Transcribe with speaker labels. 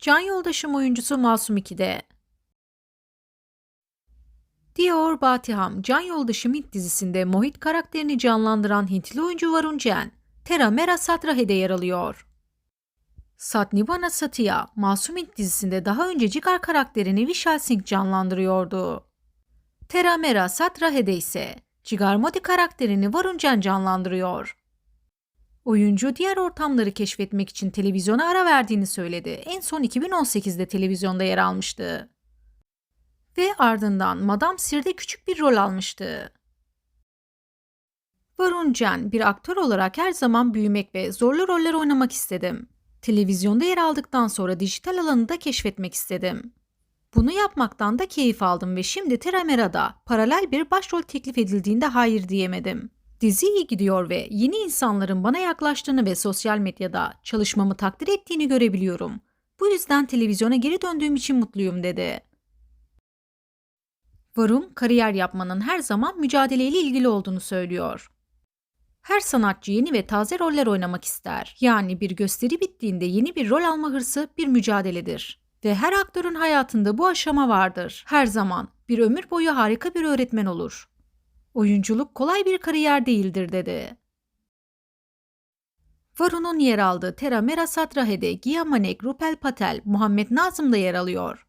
Speaker 1: Can Yoldaşım oyuncusu Masum 2'de. Diyor Batiham, Can Yoldaşım Hint dizisinde Mohit karakterini canlandıran Hintli oyuncu Varun Jen, Tera Mera Satrahe'de yer alıyor. Satnivana Satya, Masum Hint dizisinde daha önce Cigar karakterini Vishal Singh canlandırıyordu. Tera Mera Satrahe'de ise Cigar Modi karakterini Varun Jen canlandırıyor. Oyuncu diğer ortamları keşfetmek için televizyona ara verdiğini söyledi. En son 2018'de televizyonda yer almıştı. Ve ardından Madame Sir'de küçük bir rol almıştı. Varun Jen, bir aktör olarak her zaman büyümek ve zorlu roller oynamak istedim. Televizyonda yer aldıktan sonra dijital alanı da keşfetmek istedim. Bunu yapmaktan da keyif aldım ve şimdi Teramera'da paralel bir başrol teklif edildiğinde hayır diyemedim. Dizi iyi gidiyor ve yeni insanların bana yaklaştığını ve sosyal medyada çalışmamı takdir ettiğini görebiliyorum. Bu yüzden televizyona geri döndüğüm için mutluyum dedi. Varun kariyer yapmanın her zaman mücadeleyle ilgili olduğunu söylüyor. Her sanatçı yeni ve taze roller oynamak ister. Yani bir gösteri bittiğinde yeni bir rol alma hırsı bir mücadeledir. Ve her aktörün hayatında bu aşama vardır. Her zaman bir ömür boyu harika bir öğretmen olur. Oyunculuk kolay bir kariyer değildir dedi. Varun'un yer aldığı Tera Mera Satrahe'de Giya Manek, Rupel Patel, Muhammed Nazım da yer alıyor.